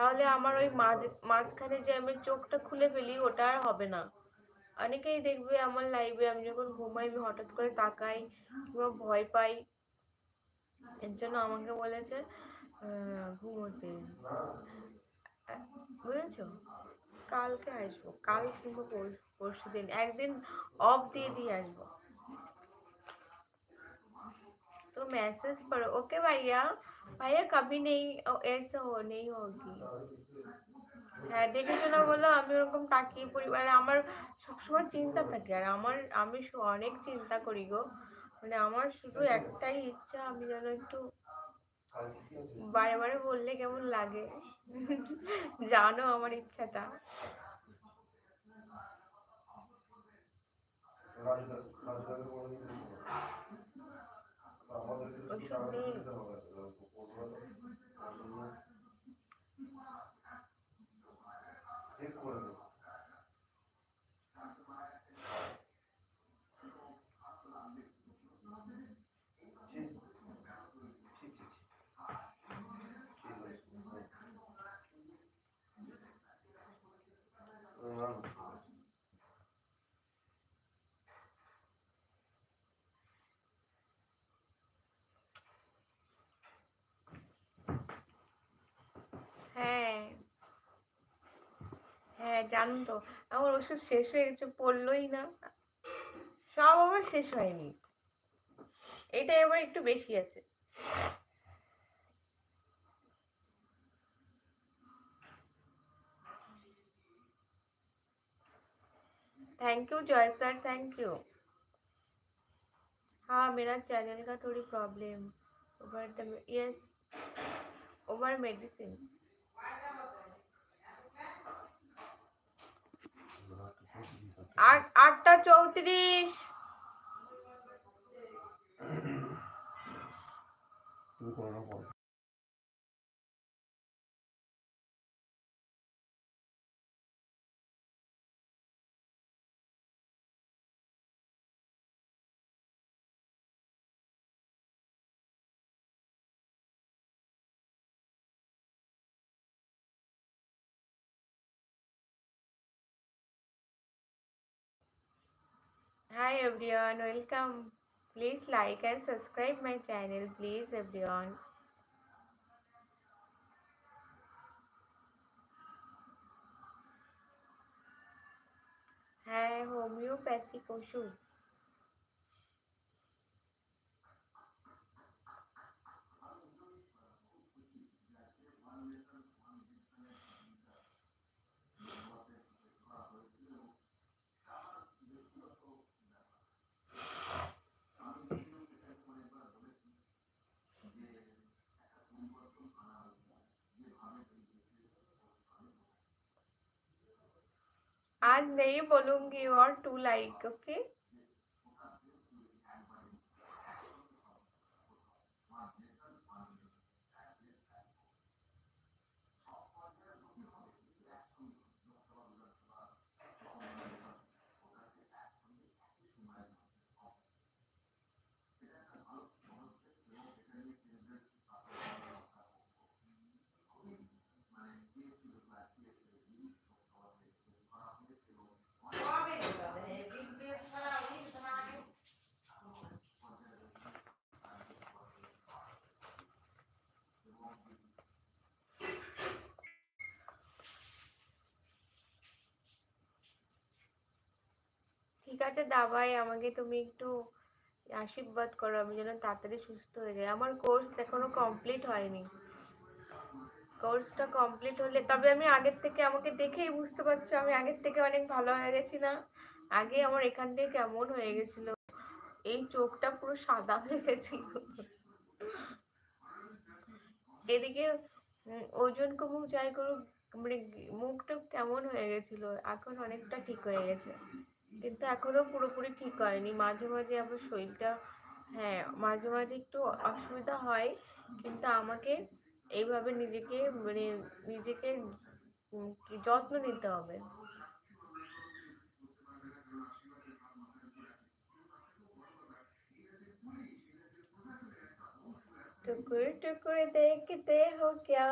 তাহলে আমার ওই মাঝ মাঝখানে যে আমি চোখটা খুলে ফেলি ওটা আর হবে না অনেকেই দেখবে আমার লাইভে আমি যখন ঘুমাই আমি হঠাৎ করে তাকাই কিংবা ভয় পাই এর জন্য আমাকে বলেছে ঘুমোতে বুঝেছো কালকে আসবো কাল কিংবা পরশু দিন একদিন অফ দিয়ে দিয়ে আসবো तो मैसेज पढ़ो ओके भैया भैया कभी नहीं ऐसा हो नहीं होगी হ্যাঁ দেখেছো না বলো আমি ওরকম তাকিয়ে পড়ি মানে আমার সবসময় চিন্তা থাকে আর আমার আমি অনেক চিন্তা করি গো মানে আমার শুধু একটাই ইচ্ছা আমি যেন একটু বারে বারে বললে কেমন লাগে জানো আমার ইচ্ছাটা 我确定。行，行行行，这个是，嗯。হ্যাঁ জানো তো আমার ওষুধ শেষ হয়ে গেছে পড়লোই না সব আমার শেষ হয়নি এটা এবার একটু বেশি আছে thank you Joy sir thank you हाँ मेरा चैनल का थोड़ी problem over the yes over medicine আট আটটা চৌত্রিশ। Hi everyone, welcome. Please like and subscribe my channel, please everyone. Hi, homeopathic Oshu. आज नहीं बोलूँगी और टू लाइक ओके? ঠিক আছে দাবাই, আমাকে তুমি একটু আশীর্বাদ করো, আমি যেন তাড়াতাড়ি সুস্থ হয়ে যাই। আমার কোর্স এখনও কমপ্লিট হয়নি। কোর্সটা কমপ্লিট হলে, তবে আমি আগের থেকে আমাকে দেখেই বুঝতে পারছ, আমি আগের থেকে অনেক ভালো হয়ে গেছি না? আগে আমার এখান থেকে কেমন হয়ে গেছিল? এই চোখটা পুরো সাদা হয়ে গেছিল। এদিকে ওজন কমুক, যাই করুক মানে মুখটা কেমন হয়ে গেছিল? এখন অনেকটা ঠিক হয়ে গেছে। কিন্তু এখনো পুরোপুরি ঠিক হয়নি মাঝে মাঝে আবার শরীরটা হ্যাঁ মাঝে মাঝে একটু অসুবিধা হয় কিন্তু আমাকে এইভাবে নিজেকে মানে নিজেকে যত্ন নিতে হবে टुकुर टुकुर देखते हो क्या